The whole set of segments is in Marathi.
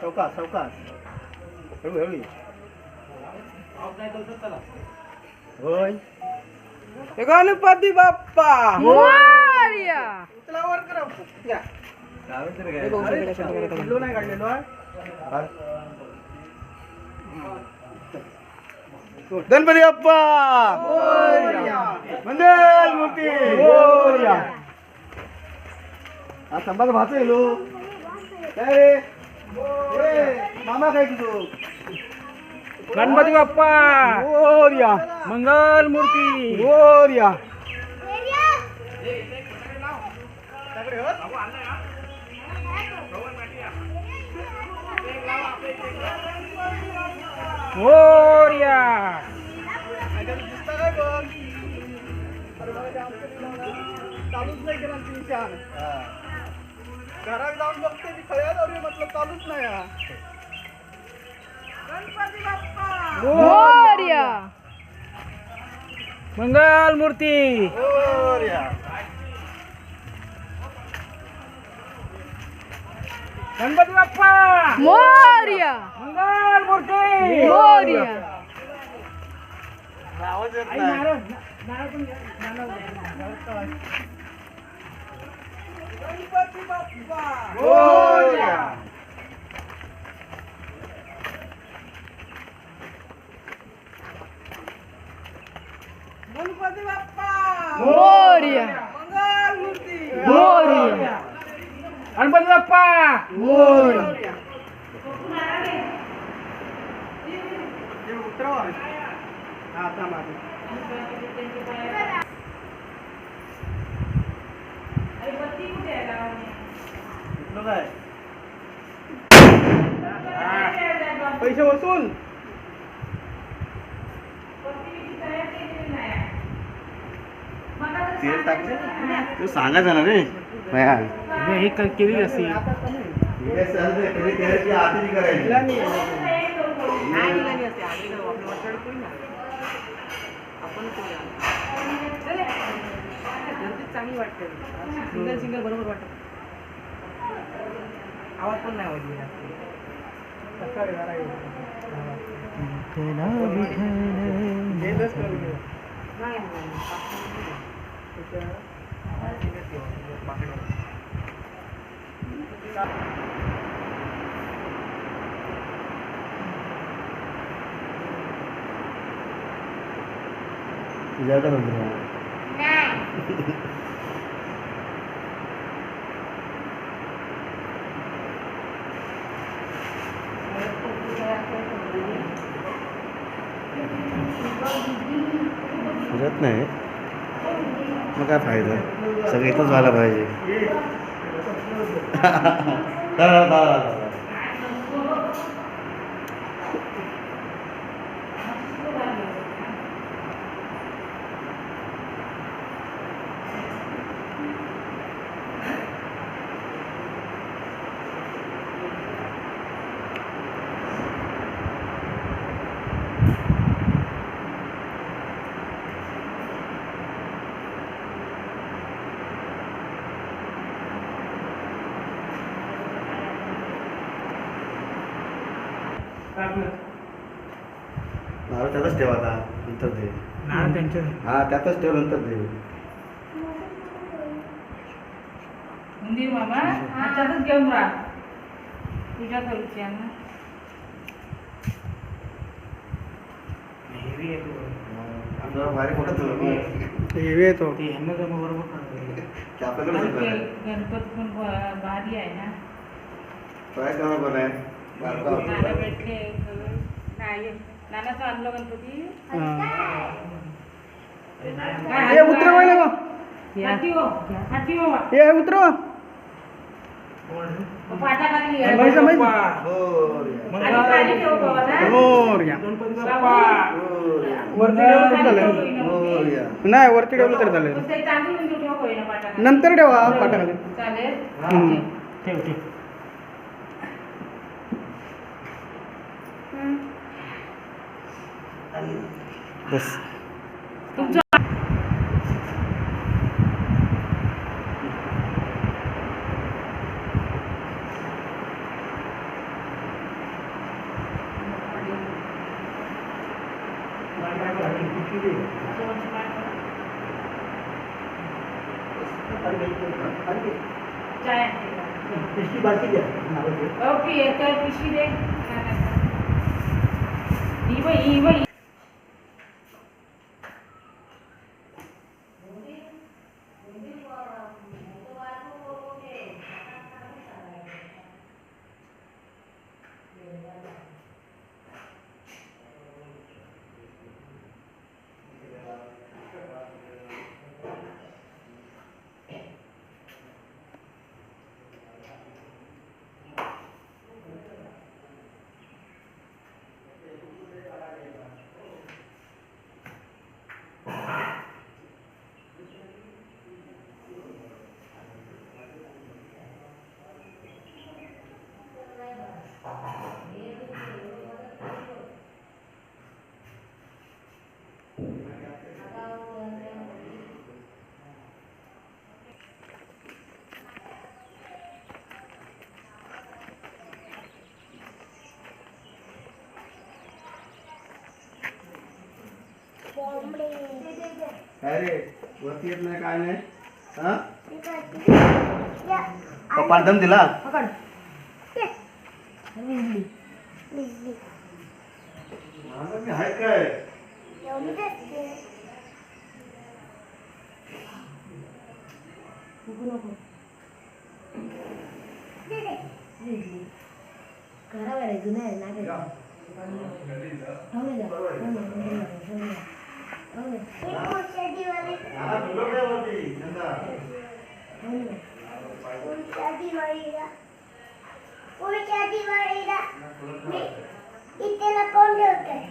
चौकास चौकास हळू हळू होय. गणपती बाप्पा. मोरया चला वर करा. या. अरे, किल्लो नाही काढलेलो आहे गणपती बाप्पा. मंगल मूर्ती. मोरया. हा संभाज भाचा येलो. काय रे? मामा काय तुझो गणपती बाप्पा! मोरया मंगल मूर्ती! मोरया मोरया चालूच नाही केला घरात जाऊन बघते ती खळ्यात अरे म्हटलं चालूच नाही हा. मोरया. मंगल मूर्ती. मोरया. गणपती बाप्पा. मोरया. मंगल मूर्ती. मोरया. आवाज येत आई नाही. नारळ नारळ पण घ्या. नारळ. मोरया. मोरया मोरया गणपती बाप्पा मोरया. हे उतरवा. हा, थांबा. कुठलं काय? पैसे वसूल. तेल टाकले? तू सांगायचं ना रे. हे क- केलेली असते. आरती करायची. चांगली वाटते. सिंगल सिंगल बरोबर वाटत. आवाज पण नाही घे. तुझ्याकडे फिरत नाही. मग काय फायदा? सगळं इथंच व्हायला पाहिजे चला, चला, चला. नारळ त्यातच ठेवा आता नंतर दे. नारळ त्यांच्या हा त्यातच ठेव नंतर दे. मामा हातातच घेऊन राहा. पूजा करूची आहे हेवी आपल्याला बाहेर कुठं तुला हेवी येतो. ते ह्यांना जमा बरोबर. ते ते आहे. गणपती पण भारी आहे ना. काय करणार? पण आहे बारका भेटले नाही नानाचं आणलं गणपती ए उतरवा ना मग. हाती हो हाती हो. उतरवा. पाटा खाली. हो रे. आणि पाणी ठेव गव्हाला. मोरया वरती ठेवलं तरी चालेल हो रे. नाही वरती ठेवलं तरी चालेल मग ते तांदूळ बिंदूळ ठेव होईना पाटा खाली. नंतर ठेवा पाटाखाली चालेल. हम्म. ठेव ठेव. बस. तुमचं बाकी द्या ओके तर पिशवी दे. ही बाई ही. काय रे वरती येत नाही काय नाही. हा? पप्पा दम दिला? माझं मी हाय काय? हा, तुला काय वरती? नंदा. पुढच्या दिवाळीला पुढच्या दिवाळीला मी इथेला कोण ठेवतंय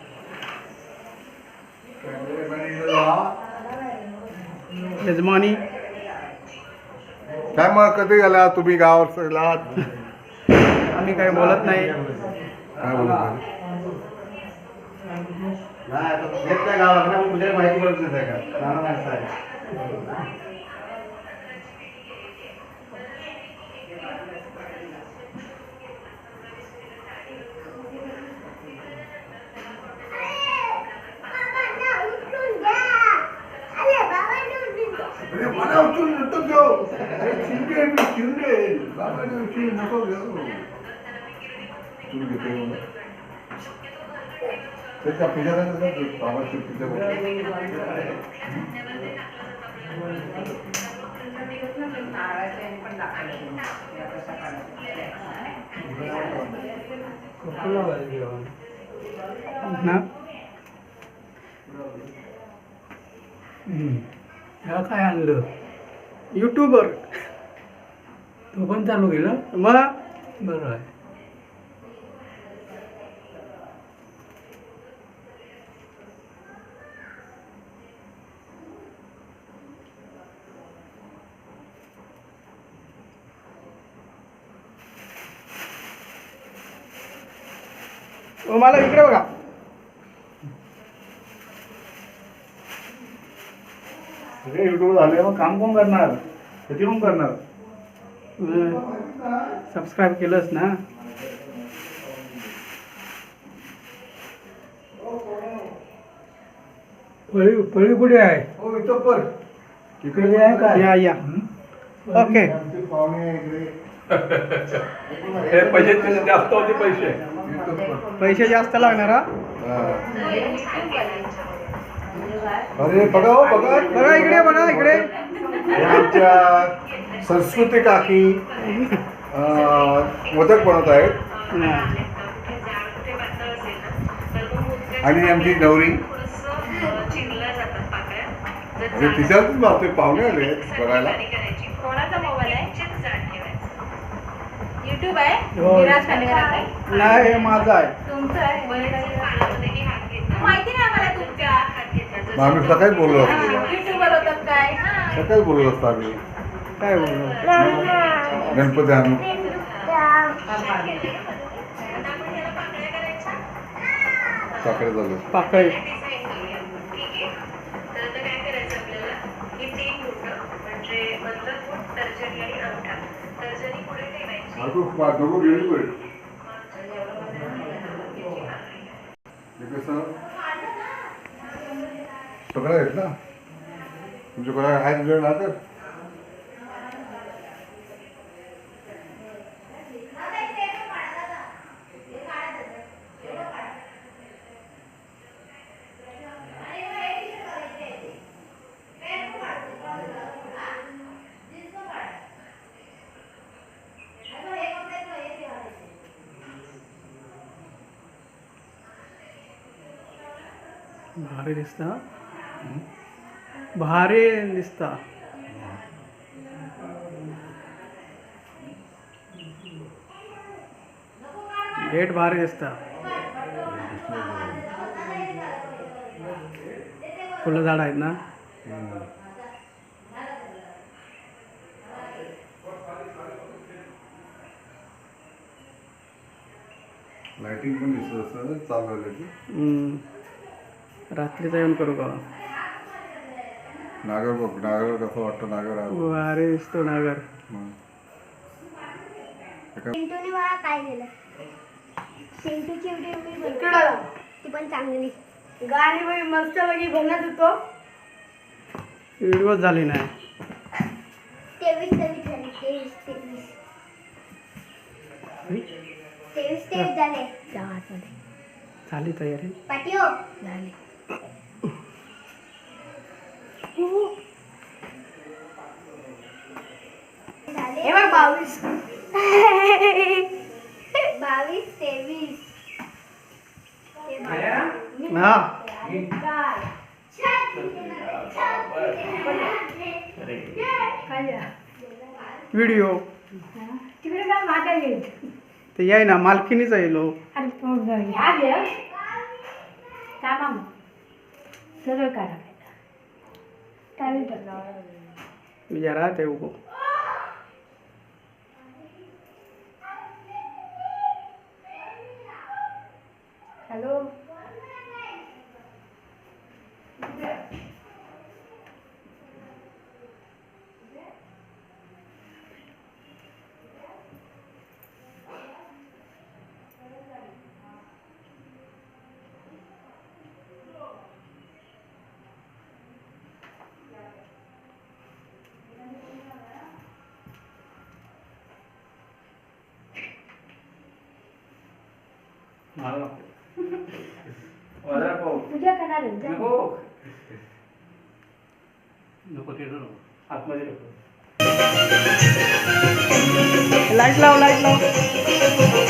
यजमानी. काय मग कधी गेला तुम्ही गावावर सगळ्यात आम्ही काही बोलत नाही. काय बोलत नाही? नाही, आता येत नाही गावात ना, मग तुझ्या माहिती पडत नाही का नाना माणसं आहे. बाबांना उचलून घ्या अरे बाबांना उचलून घ्या अरे मला उचलून नको घेऊ अरे शिंदे मी शिंदे बाबाने उचलून नको घेऊ उचलून घेतो मग. त्याच्या पिजाऱ्यानं बाबाची पिजा ह्या काय आणलं? युट्यूबर तो पण चालू केलं? मग बरं आहे ओ, मला इकडे बघा सगळे युट्यूब झाले मग काम कोण करणार? किती कोण करणार. सबस्क्राईब केलंस ना? पळी पळी कुठे आहे? हो इथं पर इकडे आहे काय या या. ओके. हे पैसे जास्त होते पैसे. पैसे जास्त लागणार हा? हा. अरे बघा हो बघा. बघा इकडे बघा इकडे. आमच्या संस्कृती काकी मोदक बनवत आहेत. हा. आणि आमची नवरी. अरे तिच्याच बापरे पाहुणे आले बघायला. कोणाचा मोबाईल आहे? युट्यूब आहे? हो. खांडेकरांचा नाही हे माझं आहे. तुमचं आहे? माहिती नाही आम्हाला तुमच्या मग आम्ही सकाळीच बोललो असतो. युट्यूबर होतात काय? सकाळीच बोललो असतो आम्ही. काय बोललो? गणपती आणू साखरे झालं पाकळी हे कसं? सगळं आहेत ना? तुमच्या कोणाला आहेत वेळ ना तर भारी दिसता भारी दिसता. गेट भारी दिसता. फुलं झाड आहेत ना? लाइटिंग पण दिसत चालवलं की हम्म. रात्रीचा येऊन करू का नागर बघ नागर कसं वाटतं नागर आहे. भारी दिसतो नागर. चिंटूने मला काय दिलं चिंटूची एवढी एवढी बनवली. इकडं ती पण चांगली. गाणी बाई मस्त पैकी बनत होतो व्हिडिओ झाली नाही. तेवीस तेवीस झाले तेवीस तेवीस. तेवीस तेवीस झाले. झाली तयारी. पाठी हो. झाले. हे बघ बावीस. बावीस तेवीस. हा. व्हिडिओ. तिकडे काय मागा येईल ते याय ना मालकीनीच येलो अरे ह्या घे. कामा सरळ काढा काय मी जरा ते पूजा करणार आहे जा. लाइट लाव लाइट लाव.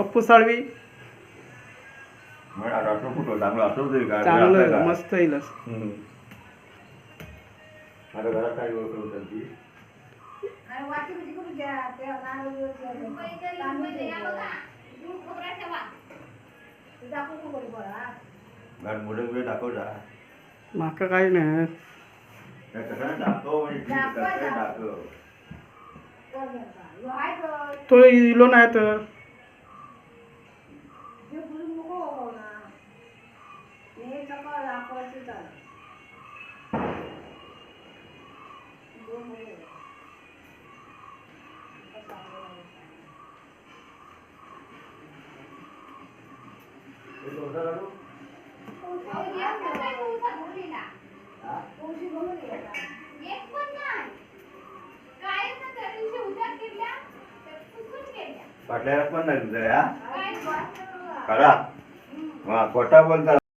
पप्पू साळवी. चांगलं काय मस्त काय दाखवता? माका नाही. म्हणजे कशाने दाखव तो इलो नाही तर. पाटल्याला पण नाही. तुझ्या या करा. हा खोटा बोलता